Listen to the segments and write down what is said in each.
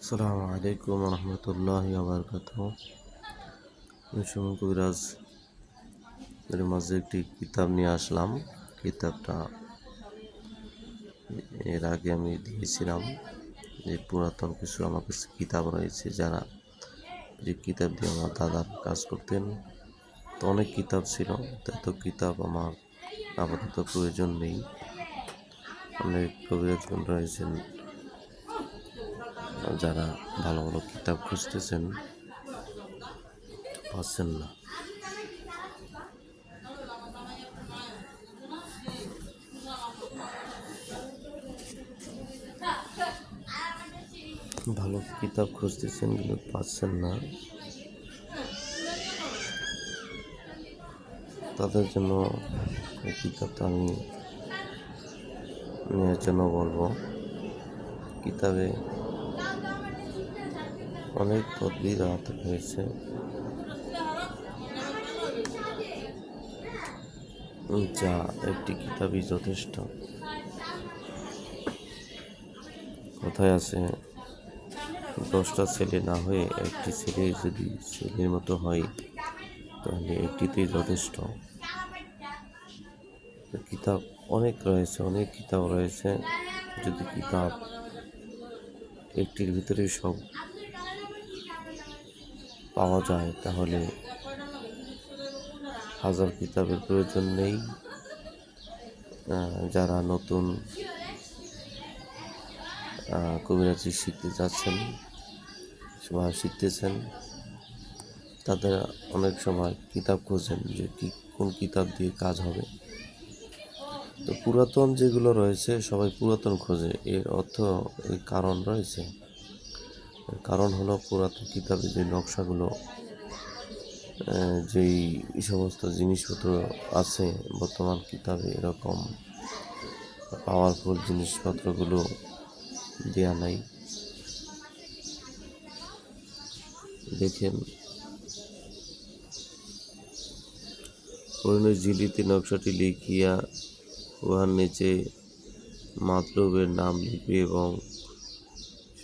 আসসালামু আলাইকুম রহমতুল্লাহ আবরকাত কবিরাজ। এর মাঝে একটি কিতাব নিয়ে আসলাম। কিতাবটা এর আগে আমি দিয়েছিলাম। যে পুরাতন কিছু আমার কাছে কিতাব রয়েছে, যারা যে কিতাব দিয়ে আমার দাদার কাজ করতেন। তো অনেক কিতাব ছিল এত কিতাব আমার আপাতত প্রয়োজন নেই। অনেক কবিরাজগণ রয়েছেন। যারা ভালো ভালো কিতাব খুঁজতেছেন, পাচ্ছেন না। ভালো কিতাব খুঁজতেছেন কিন্তু পাচ্ছেন না। তাদের জন্য এই কিতাবটা আমি নেওয়ার জন্য বলব। কিতাবে অনেক তদবির হাতে হয়েছে। যা, একটি কিতাবই যথেষ্ট। কথায় আছে? দশটা ছেলে না হয়ে একটি ছেলে যদি ছেলের মতো হয়, তাহলে একটিতেই যথেষ্ট। কিতাব অনেক রয়েছে, অনেক কিতাব রয়েছে। যদি কিতাব একটির ভিতরে সব পাওয়া যায়, তাহলে হাজার কিতাবের প্রয়োজন নেই। যারা নতুন কবিরাজি শিখতে যাচ্ছেন বা শিখতেছেন, তাদের অনেক সময় কিতাব খোঁজেন যে কি, কোন কিতাব দিয়ে কাজ হবে। তো পুরাতন যেগুলো রয়েছে, সবাই পুরাতন খোঁজে। এর অর্থ কারণ রয়েছে। কারণ হলো পুরাতন কিতাবে যে নকশাগুলো যেই সমস্ত জিনিসপত্র আছে বর্তমান কিতাবে এরকম পাওয়ারফুল জিনিসপত্রগুলো দেয়া নাই। দেখেন পরিণয় জিলিতে নকশাটি লিখিয়া উহার নিচে মাতলবের নাম লিখবে এবং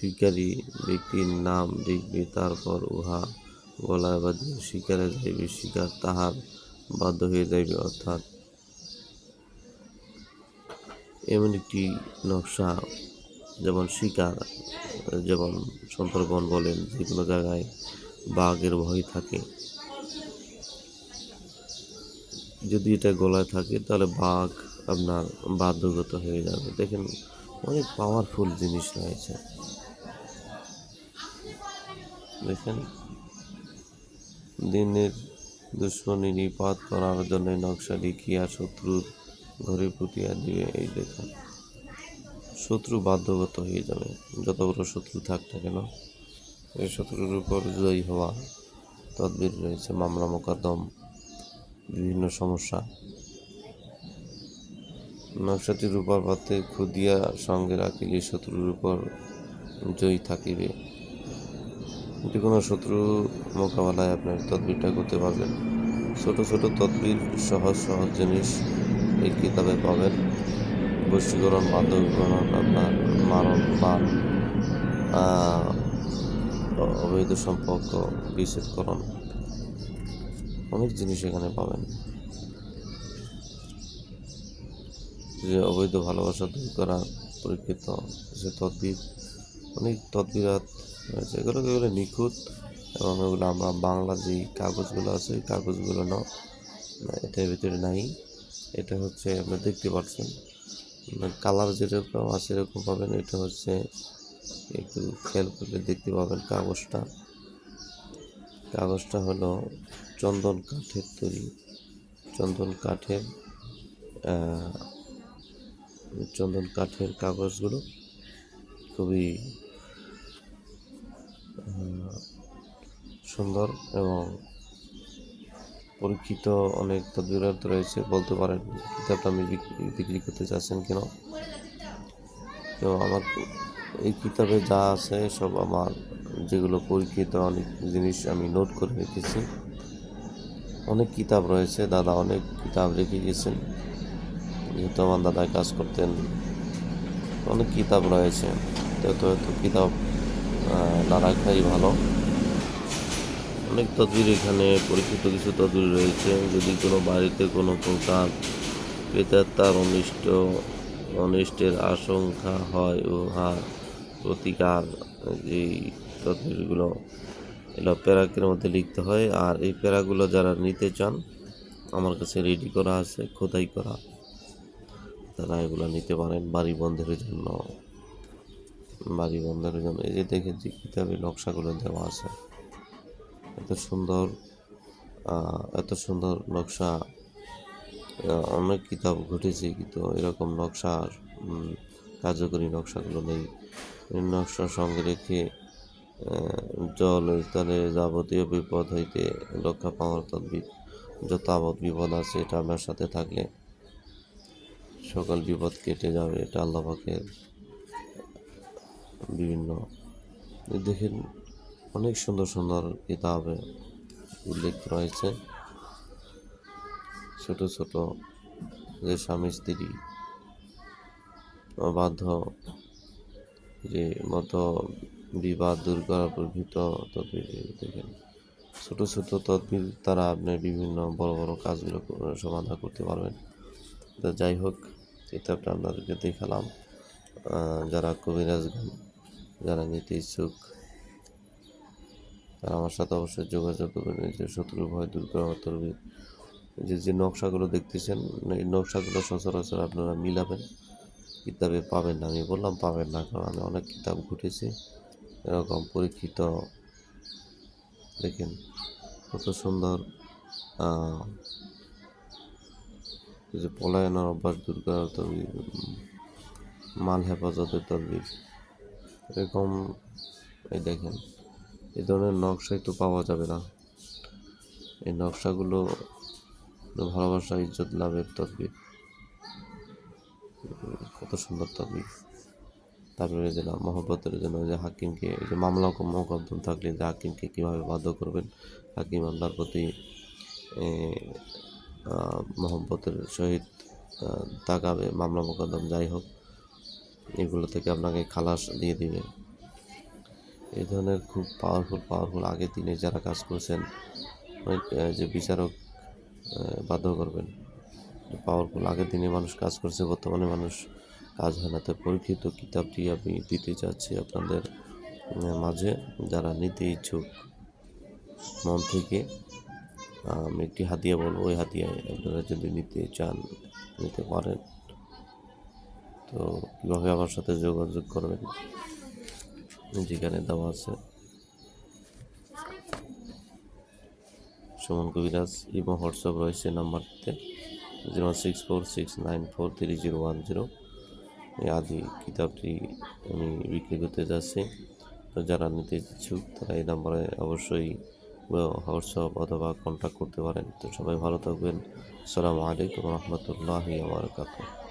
শিকারী ব্যক্তির নাম লিখবে তারপর উহা গলায় বাঁধিয়া শিকারে যাইবে, শিকার তাহার বাধ্য হয়ে যাইবে, অর্থাৎ এমন একটি নকশা, যেমন শিকার, যেমন সুন্দরবন বলেন, যে কোনো জায়গায় বাঘের ভয় থাকে। যদি এটা গলায় থাকে, তাহলে বাঘ আপনার বাধ্যগত হয়ে যাবে। দেখেন, অনেক পাওয়ারফুল জিনিস রয়েছে। দেখেন, দিনের দুশ্মনী নিপাত করার জন্য নকশা লিখিয়া শত্রুর ঘরে পুঁতিয়া দিবে, এই দেখেন। শত্রু বাধ্যগত হয়ে যাবে, যত বড় শত্রু থাক না কেন। এই শত্রুর উপর জয়ী হওয়া তদবির রয়েছে মামলা মোকদ্দম, বিভিন্ন সমস্যা। নকশাটির উপর পাতে খুদিয়া সঙ্গে রাখিলে শত্রুর উপর জয়ী থাকিবে। যে কোনো শত্রু মোকাবেলায় আপনার তদবিরটা করতে পারবেন, ছোট ছোট তদবির সহজ সহজ জিনিস এই কিতাবে পাবেন। বশীকরণ বাধ্যকরণ আপনার মারণ বা অবৈধ সম্পর্ক, বিচ্ছেদকরণ, অনেক জিনিস এখানে পাবেন। যে অবৈধ ভালোবাসা দূর করা, পরীক্ষিত, যে তদবির, অনেক তদবিরাত রয়েছে। এগুলো নিখুঁত এবং এগুলো আমরা বাংলা যে কাগজগুলো আছে এই কাগজগুলো ন, এটার ভিতরে নাই। এটা হচ্ছে আপনি দেখতে পাচ্ছেন। কালার যেরকম আছে এরকম পাবেন। এটা হচ্ছে একটু খেয়াল করলে দেখতে পাবেন কাগজটা। কাগজটা হলো চন্দন কাঠের তৈরি। চন্দন কাঠের চন্দন কাঠের কাগজগুলো খুবই সুন্দর এবং পরীক্ষিত অনেক তদবিরাত রয়েছে, বলতে পারেন কিতাবটা আমি বিক্রি করতে চাচ্ছেন কেন। তো আমার এই কিতাবে যা আছে সব আমার যেগুলো পরীক্ষিত অনেক জিনিস আমি নোট করে রেখেছি। অনেক কিতাব রয়েছে, দাদা অনেক কিতাব রেখে গেছেন। যেহেতু আমার দাদা কাজ করতেন, অনেক কিতাব রয়েছে। তো এত কিতাব না রাখাই ভালো। অনেক তদবির এখানে, পরীক্ষিত কিছু তদবির রয়েছে। যদি কোনো বাড়িতে কোনো প্রকার প্রেতাত্মার অনিষ্ট অনিষ্টের আশঙ্কা হয় ও হার প্রতিকার যেই তদবিরগুলো এগুলো প্যারাকের মধ্যে লিখতে হয়। আর এই প্যারাগুলো যারা নিতে চান, আমার কাছে রেডি করা আছে, খোদাই করা। তারা এগুলো নিতে পারেন বাড়ি বন্ধের জন্য। বাড়ি বন্ধের জন্য। এই যে দেখেন যে কিতাবে নকশাগুলো দেওয়া আছে। এত সুন্দর এত সুন্দর নকশা অনেক কিতাব ঘটেছে কিন্তু এরকম নকশা উম, কার্যকরী নকশাগুলো নেই। এই নকশা সঙ্গে রেখে জল স্থলে যাবতীয় বিপদ হইতে রক্ষা পাওয়ার যত আপদ বিপদ আছে এটা আপনার সাথে থাকলে সকল বিপদ কেটে যাবে এটা আল্লাহ বিভিন্ন। দেখেন, অনেক সুন্দর সুন্দর কিতাবে উল্লেখ রয়েছে। ছোট ছোট যে স্বামী স্ত্রী, অবাধ্য, যে মতো বিবাদ দূর করার প্রভৃত তদবির দেখেন। ছোট ছোট তদবির তারা আপনার বিভিন্ন বড় বড় কাজগুলো সমাধান করতে পারবেন। তো যাই হোক কিতাবটা আপনাদেরকে দেখালাম। যারা কবিরাজগণ যারা নিতে ইচ্ছুক, তারা আমার সাথে অবশ্যই যোগাযোগ করবেন। যে শত্রুর ভয় দূর করা তরবির যে যে নকশাগুলো দেখতেছেন, এই নকশাগুলো সচরাচর আপনারা মিলাবেন। কিতাবে পাবেন না, আমি বললাম পাবেন না, কারণ আমি অনেক কিতাব ঘুটেছি। এরকম পরীক্ষিত, দেখেন কত সুন্দর যে পলায়নের অভ্যাস দূর করার তরবির মাল হেফাজতের তরবির এরকম, এই দেখেন এই ধরনের নকশাই তো পাওয়া যাবে না। এই নকশাগুলো ভালোবাসা, ইজ্জত, লাভের তদবির। কত সুন্দর তদবির। তারপরে যে মহব্বতের জন্য যে হাকিমকে যে মামলা মোকদ্দম থাকলে যে হাকিমকে কীভাবে বাধ্য করবেন? হাকিম আল্লাহর প্রতি মহব্বতের সহিত তাকাবে, মামলা মোকদ্দম যাই হোক। এগুলো থেকে আপনাকে খালাস দিয়ে দিবে। এই ধরনের খুব পাওয়ারফুল পাওয়ারফুল আগের দিনে যারা কাজ করছেন যে বিচারক বাধ্য করবেন। পাওয়ারফুল আগের দিনে মানুষ কাজ করছে, বর্তমানে মানুষ কাজ হয় না। তাই পরীক্ষিত কিতাবটি আমি দিতে চাচ্ছি আপনাদের মাঝে। যারা নিতে ইচ্ছুক, মন থেকে আমি একটি হাতিয়া বলব। ওই হাতিয়ায় আপনারা যদি নিতে চান, নিতে পারেন। তো কীভাবে আমার সাথে যোগাযোগ করবেন। যেখানে দেওয়া আছে। সুমন কবিরাজ এবং হোয়াটসঅ্যাপ রয়েছে নাম্বারটিতে। Zero six four six nine four three zero one zero. এই আদি কিতাবটি আমি বিক্রি করতে যাচ্ছি। তো যারা নিতে ইচ্ছুক, তারা এই নাম্বারে অবশ্যই হোয়াটসঅ্যাপ অথবা কন্ট্যাক্ট করতে পারেন। তো সবাই ভালো থাকবেন। আসসালামু আলাইকুম রহমতুল্লাহি বারকাতুহ।